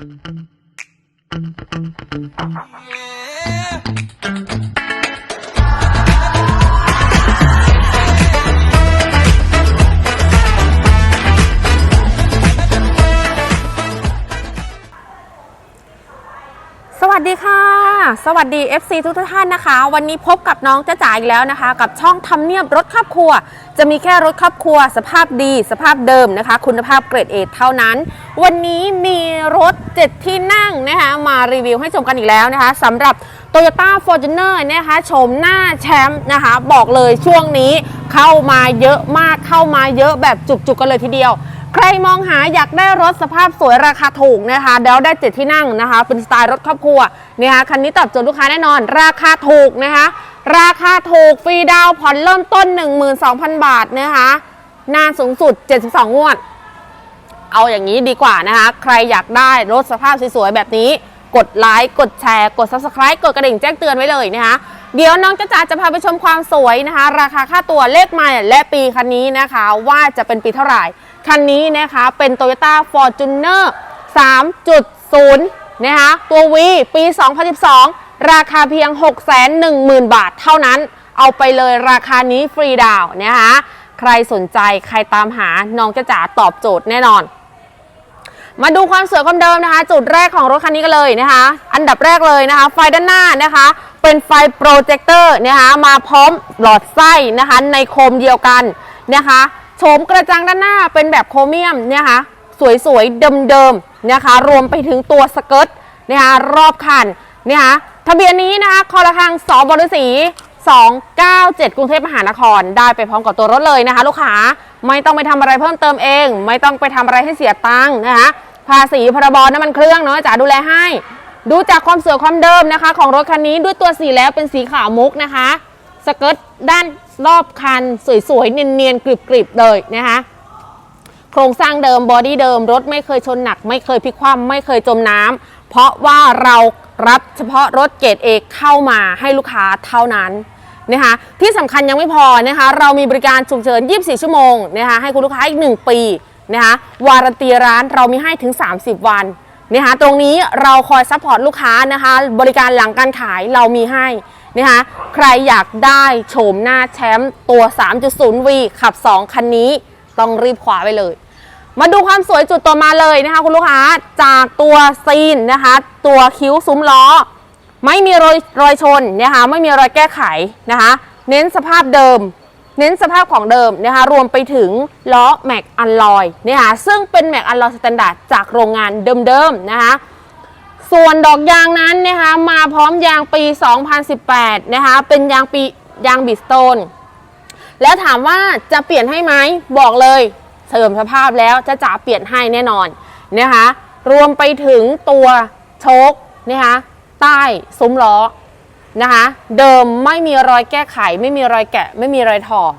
สวัสดีค่ะ สวัสดี FC ทุกท่านนะคะ วันนี้พบกับน้องจ้าจ๋าอีกแล้วนะคะ กับช่องทำเนียบรถครอบครัว จะมีแค่รถครอบครัว สภาพดีสภาพเดิมนะคะ คุณภาพเกรดเอเท่านั้น วันนี้มีรถ 7 ที่นั่งนะคะมารีวิวให้ชมกันอีกแล้วนะคะสำหรับ Toyota Fortuner นะคะโฉมหน้าแชมป์นะคะ บอกเลยช่วงนี้เข้ามาเยอะมากเข้ามาเยอะแบบจุกๆกันเลยทีเดียวใครมองหาอยากได้รถสภาพสวยราคาถูกนะคะแล้วได้เจ็ดที่นั่งนะคะ เป็นสไตล์รถครอบครัวนะคะคันนี้ตอบโจทย์ลูกค้าแน่นอน ราคาถูกนะคะ ราคาถูกฟรีดาวผ่อนเริ่มต้น 12,000 บาทนะคะนานสูงสุด 72 งวด เอาอย่างนี้ดีกว่านะคะ ใครอยากได้รถสภาพสวยๆแบบนี้ กดไลค์ กดแชร์ กด subscribe กดกระดิ่งแจ้งเตือนไว้เลยนะคะ เดี๋ยวน้องจ้าจ๋าจะพาไปชมความสวยนะคะ ราคาค่าตัวเลขใหม่และปีคันนี้นะคะ ว่าจะเป็นปีเท่าไหร่ คันนี้นะคะเป็น Toyota Fortuner 3.0 นะคะตัว V ปี 2012 ราคาเพียง 610,000 บาทเท่านั้น เอาไปเลยราคานี้ฟรีดาวนะคะใครสนใจใครตามหาน้องจ้าจ๋าตอบโจทย์แน่นอน มาดูความสวยความเดิมนะคะ จุดแรกของรถคันนี้กันเลยนะคะ อันดับแรกเลยนะคะ ไฟด้านหน้านะคะ เป็นไฟโปรเจคเตอร์นะคะมาพร้อมหลอดไส้นะคะ ในโคมเดียวกันนะคะโฉมกระจังด้านหน้าเป็นแบบโครเมียมนะคะสวยๆเดิมๆนะคะ รวมไปถึงตัวสเกิร์ตนะคะรอบคันนะคะ ทะเบียนนี้นะคะคอละคังสบรสี297 กรุงเทพมหานคร ได้ไปพร้อมกับตัวรถเลยนะคะ ลูกค้าไม่ต้องไปทำอะไรเพิ่มเติมเอง ไม่ต้องไปทำอะไรให้เสียตังค์นะคะภาษีพรบน้ำมันเครื่องเนาะจ๋าดูแลให้ ดูจากความสวยความเดิมนะคะ ของรถคันนี้ด้วยตัวสีแล้วเป็นสีขาวมุกนะคะสเกิร์ตด้านรอบคันสวยๆเนียนๆกริบๆเลยนะคะโครงสร้างเดิมบอดี้เดิมรถไม่เคยชนหนัก ไม่เคยพลิกคว่ำไม่เคยจมน้ำ เพราะว่าเรารับเฉพาะรถเกรดเอเข้ามาให้ลูกค้าเท่านั้นนะคะที่สำคัญยังไม่พอนะคะเรามีบริการฉุกเฉิน 24 ชั่วโมงนะคะให้คุณลูกค้าอีก 1 ปีนะคะวารันตีร้านเรามีให้ถึง 30 วันนะคะตรงนี้เราคอยซัพพอร์ตลูกค้านะคะบริการหลังการขายเรามีให้นะคะใครอยากได้โฉมหน้าแชมป์ตัว 3.0V ขับ 2 คันนี้ต้องรีบคว้าไปเลย มาดูความสวยจุดต่อมาเลยนะคะ คุณลูกค้าจากตัวซีนนะคะ ตัวคิ้วซุ้มล้อ ไม่มีรอยรอยชนนะคะไม่มีรอยแก้ไขนะคะ เน้นสภาพเดิม เน้นสภาพของเดิมนะคะ รวมไปถึงล้อแม็กอัลลอยนะคะซึ่งเป็นแม็กอัลลอยสแตนดาร์ดจากโรงงานเดิมๆนะคะส่วนดอกยางนั้นนะคะมาพร้อมยางปี 2018 นะคะเป็นยางปียางบิสโตนแล้วถามว่าจะเปลี่ยนให้ไหมบอกเลย เสริมสภาพแล้วจะจ๋าเปลี่ยนให้แน่นอนนะคะรวมไปถึงตัวโชคนะคะใต้ซุ้มล้อนะคะเดิมไม่มีรอยแก้ไข ไม่มีรอยแกะ ไม่มีรอยถอด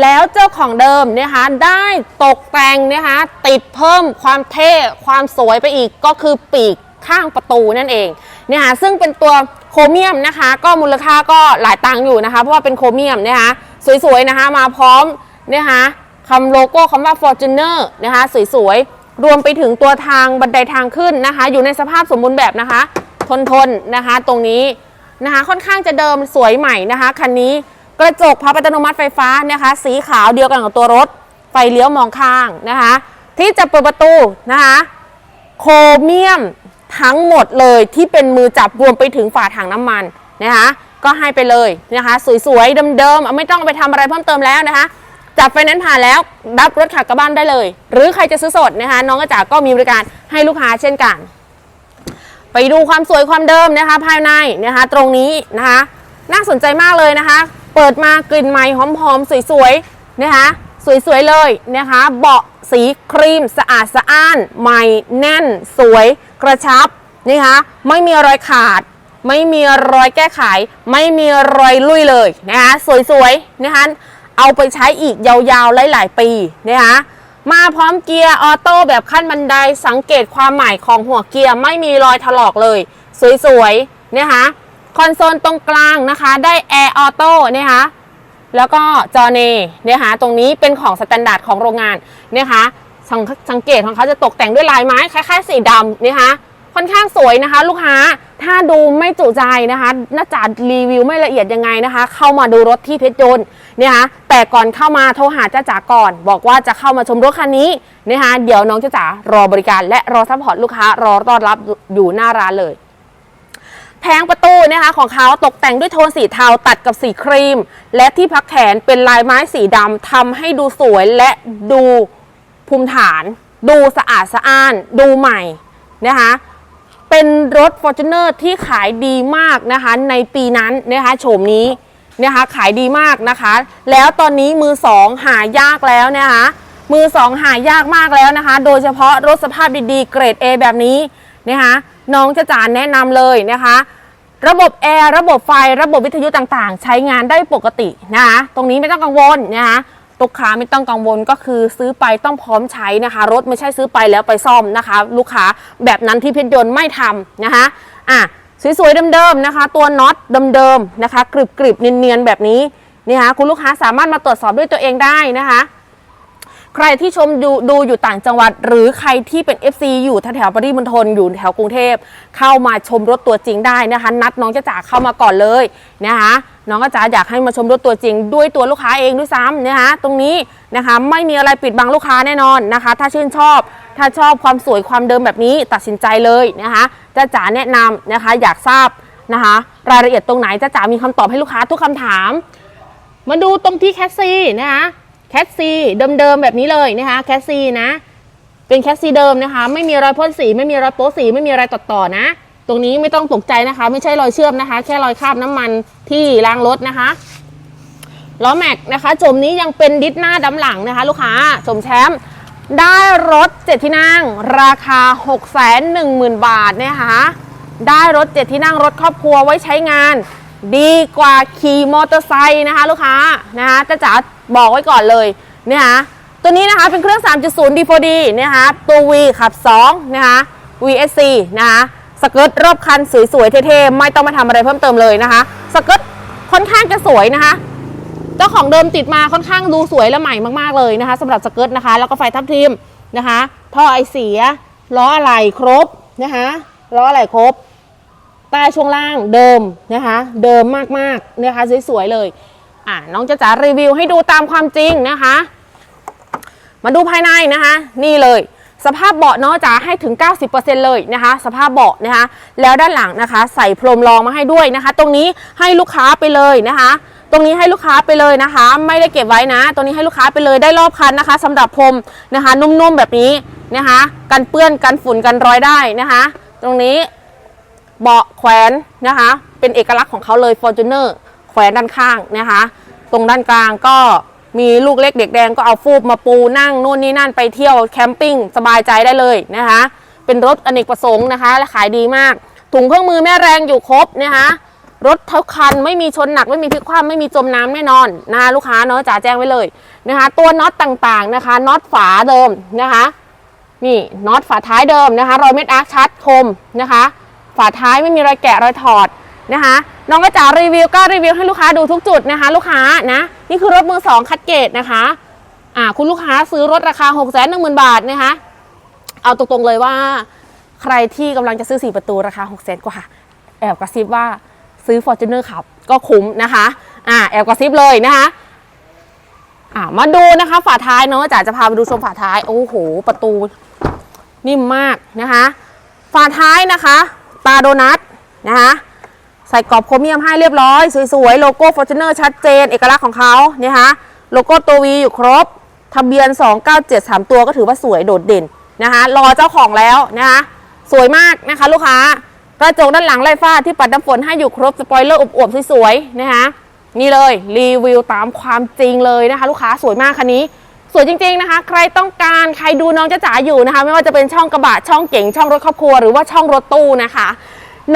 แล้วเจ้าของเดิมนะคะได้ตกแต่งนะคะติดเพิ่มความเท่ความสวยไปอีกก็คือปีกข้างประตูนั่นเองนะคะซึ่งเป็นตัวโครเมียมนะคะก็มูลค่าก็หลายตังค์อยู่นะคะ เพราะว่าเป็นโครเมียมนะคะสวยๆนะคะมาพร้อมนะคะ คำโลโก้คำว่า Fortuner นะคะสวยๆ รวมไปถึงตัวทางบันไดทางขึ้นนะคะ อยู่ในสภาพสมบูรณ์แบบนะคะ ทนๆนะคะ ตรงนี้นะคะค่อนข้างจะเดิมสวยใหม่นะคะคันนี้กระจกพับอัตโนมัติไฟฟ้านะคะ สีขาวเดียวกันกับตัวรถ ไฟเลี้ยวมองข้างนะคะ ที่จะเปิดประตูนะคะโครเมียมทั้งหมดเลยที่เป็นมือจับรวมไปถึงฝาถังน้ำมันนะคะ ก็ให้ไปเลยนะคะ สวยๆเดิมๆไม่ต้องไปทำอะไรเพิ่มเติมแล้วนะคะ จับไฟแนนซ์ผ่านแล้วรับรถขับกลับบ้านได้เลย หรือใครจะซื้อสดนะคะ น้องกระจาก็มีบริการให้ลูกค้าเช่นกัน ไปดูความสวยความเดิมนะคะ ภายในนะคะ ตรงนี้นะคะ น่าสนใจมากเลยนะคะ เปิดมากลิ่นใหม่หอมๆสวยๆนะคะสวยๆเลยนะคะ เบาะสีครีมสะอาดสะอ้าน ใหม่แน่น สวยกระชับนะคะไม่มีรอยขาด ไม่มีรอยแก้ไข ไม่มีรอยลุยเลยนะคะสวยๆนะคะ เอาไปใช้อีกยาวๆ หลายๆ ปีนะคะมาพร้อมเกียร์ออโต้แบบขั้นบันไดสังเกตความใหม่ของหัวเกียร์ไม่มีรอยถลอกเลย สวยๆนะคะคอนโซลตรงกลางนะคะได้แอร์ออโต้นะคะแล้วก็จอเนนะคะตรงนี้เป็นของสแตนดาร์ดของโรงงานนะคะสังสังเกตของเขาจะตกแต่งด้วยลายไม้คล้ายๆสีดำนะคะ ค่อนข้างสวยนะคะ ลูกค้าถ้าดูไม่จุใจนะคะน่าจะรีวิวไม่ละเอียดยังไงนะคะ เข้ามาดูรถที่เพชรยนต์นะคะแต่ก่อนเข้ามาโทรหาจ้าจ๋าก่อน บอกว่าจะเข้ามาชมรถคันนี้นะคะเดี๋ยวน้องจ้าจ๋ารอบริการ และรอซัพพอร์ตลูกค้ารอต้อนรับอยู่หน้าร้านเลยแผงประตูนะคะของเขาตกแต่งด้วยโทนสีเทาตัดกับสีครีม และที่พักแขนเป็นลายไม้สีดำทำให้ดูสวยและดูภูมิฐาน ดูสะอาดสะอ้าน ดูใหม่นะคะ เป็นรถ f o r t u n e r ที่ขายดีมากนะคะในปีนั้นนะคะโฉมนี้นะคะขายดีมากนะคะ แล้วตอนนี้มือสองหายากแล้วนะคะมือสองหายากมากแล้วนะคะ โดยเฉพาะรถสภาพดีๆ เกรด A แบบนี้นะคะน้องจะจานแนะนำเลยนะคะ ระบบแอร์ระบบไฟระบบวิทยุต่างๆ ใช้งานได้ปกตินะคะตรงนี้ไม่ต้องกังวลนะคะ ลูกค้าไม่ต้องกังวลก็คือซื้อไปต้องพร้อมใช้นะคะ รถไม่ใช่ซื้อไปแล้วไปซ่อมนะคะ ลูกค้าแบบนั้นที่เพชรยนต์ไม่ทำนะคะอะสวยๆเดิมๆนะคะ ตัวน็อตเดิมๆนะคะกริบๆเนียนๆแบบนี้นี่คะคุณลูกค้าสามารถมาตรวจสอบด้วยตัวเองได้นะคะ ใครที่ชมดูดูอยู่ต่างจังหวัด หรือใครที่เป็น FC อยู่แถวปริมณฑลอยู่แถวกรุงเทพ เข้ามาชมรถตัวจริงได้นะคะ นัดน้องจ้าจ๋าเข้ามาก่อนเลยนะคะน้องจ้าจ๋าอยากให้มาชมรถตัวจริง ด้วยตัวลูกค้าเองด้วยซ้ำนะคะตรงนี้นะคะไม่มีอะไรปิดบังลูกค้าแน่นอนนะคะ ถ้าชื่นชอบ ถ้าชอบความสวยความเดิมแบบนี้ตัดสินใจเลยนะคะจ้าจ๋าแนะนำนะคะ อยากทราบนะคะรายละเอียดตรงไหนจ้าจ๋ามีคำตอบให้ลูกค้าทุกคำถาม มาดูตรงที่แคสซีนะคะ แคสซีเดิมๆแบบนี้เลยนะคะแคสซีนะเป็นแคสซีเดิมนะคะ ไม่มีรอยพ่นสีไม่มีรอยโป๊สีไม่มีรอยตัดต่อนะ ตรงนี้ไม่ต้องตกใจนะคะ ไม่ใช่รอยเชื่อมนะคะ แค่รอยคราบน้ำมันที่รางรถนะคะล้อแม็กนะคะจมนี้ยังเป็นดิสหน้าดำหลังนะคะ ลูกค้าชมแชมป์ได้รถเจ็ดที่นั่ง ราคา 6 1 0 0 0 0 บาทนะคะได้รถเจ็ดที่นั่งรถครอบครัวไว้ใช้งาน ดีกว่าขี่มอเตอร์ไซค์นะคะ ลูกค้านะคะจะจ๋า บอกไว้ก่อนเลยเนะคะตัวนี้นะคะเป็นเครื่อง 3.0 D4D นะคะตัว V ขับ2นะคะ VSC นะคะสเกิร์ตรอบคันสวยๆเท่ๆไม่ต้องมาทำอะไรเพิ่มเติมเลยนะคะสเกิร์ตค่อนข้างจะสวยนะคะเจ้าของเดิมติดมาค่อนข้างดูสวยและใหม่มากๆเลยนะคะสำหรับสเกิร์ตนะคะ แล้วก็ไฟทับทิมนะคะท่อไอเสียล้ออะไหล่ครบนะคะล้ออะไหล่ครบใต้ช่วงล่างเดิมนะคะ เดิมมากๆนะคะสวยๆเลย อ่าน้องจะจ๋ารีวิวให้ดูตามความจริงนะคะ มาดูภายในนะคะ นี่เลย สภาพเบาะเนาะจ๋าให้ถึง 90%เลยนะคะ สภาพเบาะนะคะ แล้วด้านหลังนะคะ ใส่พรมรองมาให้ด้วยนะคะ ตรงนี้ให้ลูกค้าไปเลยนะคะตรงนี้ให้ลูกค้าไปเลยนะคะ ไม่ได้เก็บไว้นะ ตรงนี้ให้ลูกค้าไปเลยได้รอบคันนะคะสำหรับพรมนะคะ นุ่มๆแบบนี้นะคะ กันเปื้อนกันฝุ่นกันรอยได้นะคะ ตรงนี้เบาะแขวนนะคะ เป็นเอกลักษณ์ของเขาเลย Fortuner แขวนด้านข้างนะคะ ตรงด้านกลางก็มีลูกเล็กเด็กแดงก็เอาฟูบมาปูนั่งนู่นนี่นั่นไปเที่ยวแคมปิ้งสบายใจได้เลยนะคะ เป็นรถอเนกประสงค์นะคะ และขายดีมาก ถุงเครื่องมือแม่แรงอยู่ครบนะคะรถเทั้งคันไม่มีชนหนักไม่มีพลิกคว่ำไม่มีจมน้ำแน่นอนนะคะลูกค้าเนาะจ๋าแจ้งไว้เลยนะคะ ตัวน็อตต่างๆนะคะน็อตฝาเดิมนะคะ นี่น็อตฝาท้ายเดิมนะคะรอยเม็ดอาร์คชัดคมนะคะ ฝาท้ายไม่มีรอยแกะรอยถอด นะคะ น้องก็จะรีวิวก็รีวิวให้ลูกค้าดูทุกจุดนะคะ ลูกค้านะนี่คือรถมือสองคัดเกตนะคะอ่าคุณลูกค้าซื้อรถราคา 6 1 0 0 0 0 บาทนะคะ เอาตรงๆเลยว่า ใครที่กำลังจะซื้อ 4 ประตูราคา 6 0 0 0 0กว่าแอบกระซิบว่าซื้อ Fortuner ขับก็คุ้มนะคะอ่าแอบกระซิบเลยนะคะอ่ามาดูนะคะฝาท้ายเนาะจ๋าจะพาไปดูชมฝาท้าย โอ้โห ประตู นิ่มมากนะคะ ฝาท้ายนะคะ ตาโดนัทนะคะ ใส่กรอบโครเมียมให้เรียบร้อย สวยๆ โลโก้ Fortuner ชัดเจน เอกลักษณ์ของเขาเนี่ยคะโลโก้ตัว V อยู่ครบ ทะเบียน 2973 ตัวก็ถือว่าสวยโดดเด่นนะคะรอเจ้าของแล้วนะคะสวยมากนะคะลูกค้ากระจกด้านหลังไล่ฟ้าที่ปัดน้ำฝนให้อยู่ครบสปอยเลอร์อวบๆสวยๆนะคะนี่เลยรีวิวตามความจริงเลยนะคะลูกค้าสวยมากคันนี้ สวยจริง ๆนะคะ ใครต้องการใครดูน้องจ้าจ๋าอยู่นะคะ ไม่ว่าจะเป็นช่องกระบะช่องเก๋งช่องรถครอบครัวหรือว่าช่องรถตู้นะคะ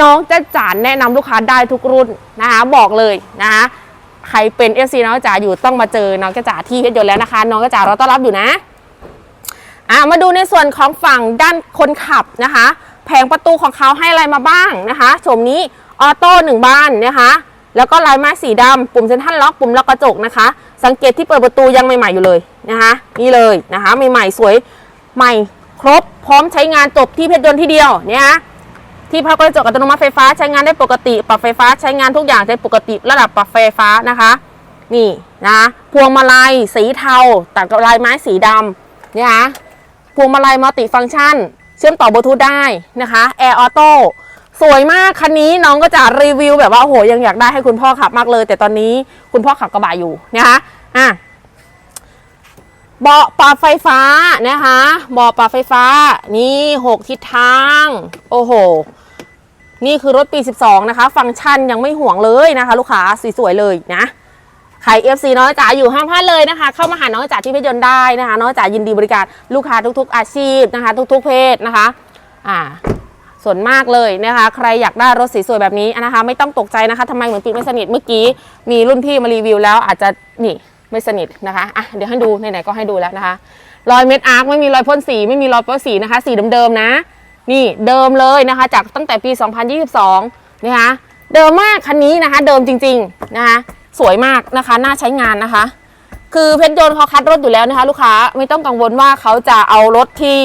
น้องจ้าจ๋าแนะนำลูกค้าได้ทุกรุ่นนะคะบอกเลยนะคะใครเป็นเอฟซีน้องจ้าจ๋าอยู่ต้องมาเจอน้องจ้าจ๋าที่เพชรยนต์แล้วนะคะ น้องจ้าจ๋ารอต้อนรับอยู่นะอะมาดูในส่วนของฝั่งด้านคนขับนะคะ แผงประตูของเขาให้อะไรมาบ้างนะคะโฉมนี้ออโต้หนึ่งบานนะคะแล้วก็ลายไม้สีดำปุ่มเซ็นทรัลล็อกปุ่มล็อกกระจกนะคะ สังเกตที่เปิดประตูยังใหม่ๆอยู่เลยนะคะนี่เลยนะคะใหม่ๆสวยใหม่ครบพร้อมใช้งานจบที่เพชรยนต์ที่เดียวเนี่ยะ ที่พักกระจกอัตโนมัติไฟฟ้าใช้งานได้ปกติ ปรับไฟฟ้าใช้งานทุกอย่างได้ปกติระดับปรับไฟฟ้านะคะ นี่นะ พวงมาลัยสีเทาตัดกับลายไม้สีดำเนี่ยนะพวงมาลัยมัลติฟังก์ชัน เชื่อมต่อบลูทูธได้นะคะแอร์ออโต้สวยมากคันนี้น้องก็จะรีวิวแบบว่าโอ้โหยังอยากได้ให้คุณพ่อขับมากเลย แต่ตอนนี้คุณพ่อขับกระบะอยู่นะคะอะ เบาะปรับไฟฟ้านะคะเบาะปรับไฟฟ้านี่6ทิศทาง โอ้โห นี่คือรถปี 12 นะคะ ฟังก์ชันยังไม่ห่วงเลยนะคะ ลูกค้าสวยๆเลยนะใคร FC น้อยจ๋าอยู่ห้ามพลาดเลยนะคะ เข้ามาหาน้องจ๋าที่เพชรยนต์ได้นะคะ น้องจ๋ายินดีบริการลูกค้าทุก ๆ อาชีพนะคะ ทุก ๆ เพศนะคะอ่าส่วนมากเลยนะคะ ใครอยากได้รถสีสวยแบบนี้นะคะ ไม่ต้องตกใจนะคะทำไมเหมือนปิดไม่สนิทเมื่อกี้ มีรุ่นพี่มารีวิวแล้วอาจจะนี่ ไม่สนิทนะคะอะเดี๋ยวให้ดูไหนๆก็ให้ดูแล้วนะคะรอยเม็ดอาร์คไม่มีรอยพ่นสีไม่มีรอยป้นสีนะคะ สีเดิมๆนะ นี่เดิมเลยนะคะ จากตั้งแต่ปี 2022 นะคะเดิมมากคันนี้นะคะ เดิมจริงๆนะคะสวยมากนะคะ น่าใช้งานนะคะ คือเพชรยนต์เขาคัดรถอยู่แล้วนะคะ ลูกค้าไม่ต้องกังวลว่าเขาจะเอารถที่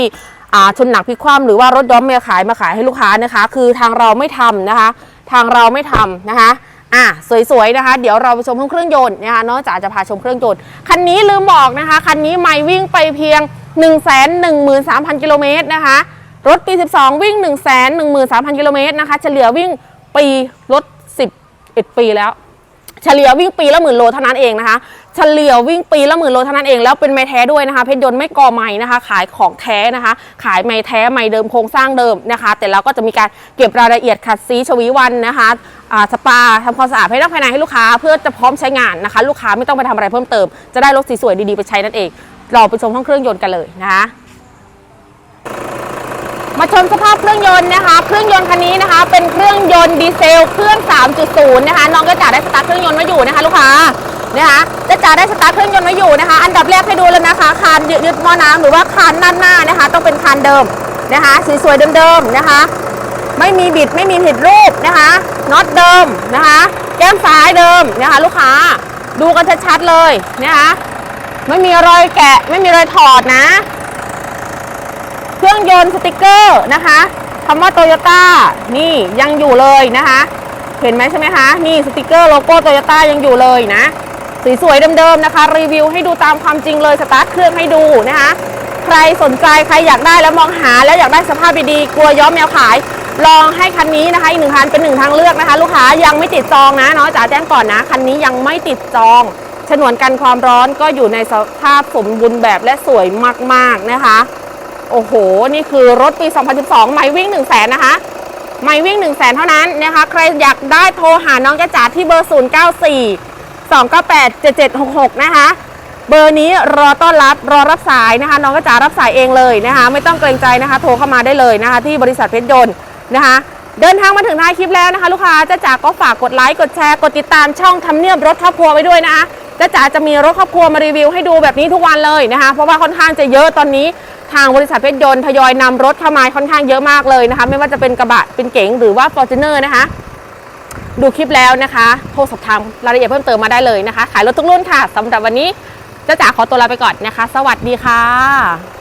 อ่าชนหนักพิกคว่ำหรือว่ารถย้อมเมียขายมาขายให้ลูกค้านะคะ คือทางเราไม่ทำนะคะ ทางเราไม่ทำนะคะ อะสวยๆนะคะ เดี๋ยวเราไปชมเครื่องยนต์นะคะนอกจากจะพาชมเครื่องยนต์คันนี้ลืมบอกนะคะ คันนี้ไม่วิ่งไปเพียง 1 1 3 0 0 0กิโลเมตรนะคะ รถปี 12 วิ่ง 1 1 3 0 0 0กิโลเมตรนะคะ เฉลี่ยวิ่งปีรถ11 ปีแล้ว เฉลี่ยวิ่งปีละหมื่นโลเท่านั้นเองนะคะ เฉลี่ยวิ่งปีละหมื่นโลเท่านั้นเอง แล้วเป็นไม้แท้ด้วยนะคะ เพชรยนต์ไม่ก่อใหม่นะคะ ขายของแท้นะคะ ขายไม้แท้ไม้เดิมโครงสร้างเดิมนะคะ แต่เราก็จะมีการเก็บรายละเอียดขัดสีชวีวันนะคะสปาทำความสะอาดภายนอกภายในให้ลูกค้าเพื่อจะพร้อมใช้งานนะคะ ลูกค้าไม่ต้องไปทำอะไรเพิ่มเติม จะได้รถสีสวยดีๆไปใช้นั่นเอง เราไปชมห้องเครื่องยนต์กันเลยนะคะ มาชมสภาพเครื่องยนต์นะคะ เครื่องยนต์คันนี้นะคะ เป็นเครื่องยนต์ดีเซล เครื่อง 3.0 นะคะ น้องก็จะได้สตาร์ทเครื่องยนต์มาอยู่นะคะ ลูกค้านะคะจะจ่าได้สตาร์ทเครื่องยนต์มาอยู่นะคะ อันดับแรกให้ดูเลยนะคะคานยึดหม้อน้ำหรือว่าคานด้านหน้านะคะ ต้องเป็นคานเดิมนะคะ สวยๆเดิมๆนะคะ ไม่มีบิดไม่มีผิดรูปนะคะน็อตเดิมนะคะ แก้มซ้ายเดิมนะคะ ลูกค้าดูกันชัดๆเลยนะคะไม่มีรอยแกะไม่มีรอยถอดนะ เครื่องยนต์สติกเกอร์นะคะคำว่าโตโยต้านี่ยังอยู่เลยนะคะ เห็นไหมใช่ไหมคะ นี่สติกเกอร์โลโก้โตโยต้ายังอยู่เลยนะ สีสวยเดิมๆนะคะ รีวิวให้ดูตามความจริงเลยสตาร์ทเครื่องให้ดูนะคะ ใครสนใจใครอยากได้แล้วมองหาแล้วอยากได้สภาพดีๆกลัวย้อมแมวขาย ลองให้คันนี้นะคะอีกหนึ่งคันเป็นหนึ่งทางเลือกนะคะ ลูกค้ายังไม่ติดจองนะเนาะจ๋าแจ้งก่อนนะคันนี้ยังไม่ติดจองฉนวนกันความร้อนก็อยู่ในสภาพสมบูรณ์แบบและสวยมากๆนะคะ โอ้โห นี่คือรถปี 2012 ไม่วิ่ง 1 0 0 0 0แสนนะคะ ไม่วิ่ง 1 0 0 0 0แสนเท่านั้นนะคะ ใครอยากได้โทรหาน้องแกจ๋าที่เบอร์ 094 298 7766 นะคะ เบอร์นี้รอต้อนรับรอรับสายนะคะ น้องกระจ๋ารับสายเองเลยนะคะ ไม่ต้องเกรงใจนะคะ โทรเข้ามาได้เลยนะคะ ที่บริษัทเพชรยนต์นะคะเดินทางมาถึงท้ายคลิปแล้วนะคะ ลูกค้าจ้าจ๋าก็ฝากกดไลค์กดแชร์กดติดตามช่องทำเนียบรถครอบครัวไว้ด้วยนะคะจ้าจ๋าจะมีรถครอบครัวมารีวิวให้ดูแบบนี้ทุกวันเลยนะคะ เพราะว่าค่อนข้างจะเยอะตอนนี้ ทางบริษัทเพชรยนต์ทยอยนำรถเข้ามาค่อนข้างเยอะมากเลยนะคะ ไม่ว่าจะเป็นกระบะเป็นเก๋งหรือว่าฟอร์จูเนอร์นะคะ ดูคลิปแล้วนะคะโทรสอบถามรายละเอียดเพิ่มเติมมาได้เลยนะคะ ขายรถทุกรุ่นค่ะสำหรับวันนี้จ้าจ๋าขอตัวลาไปก่อนนะคะ สวัสดีค่ะ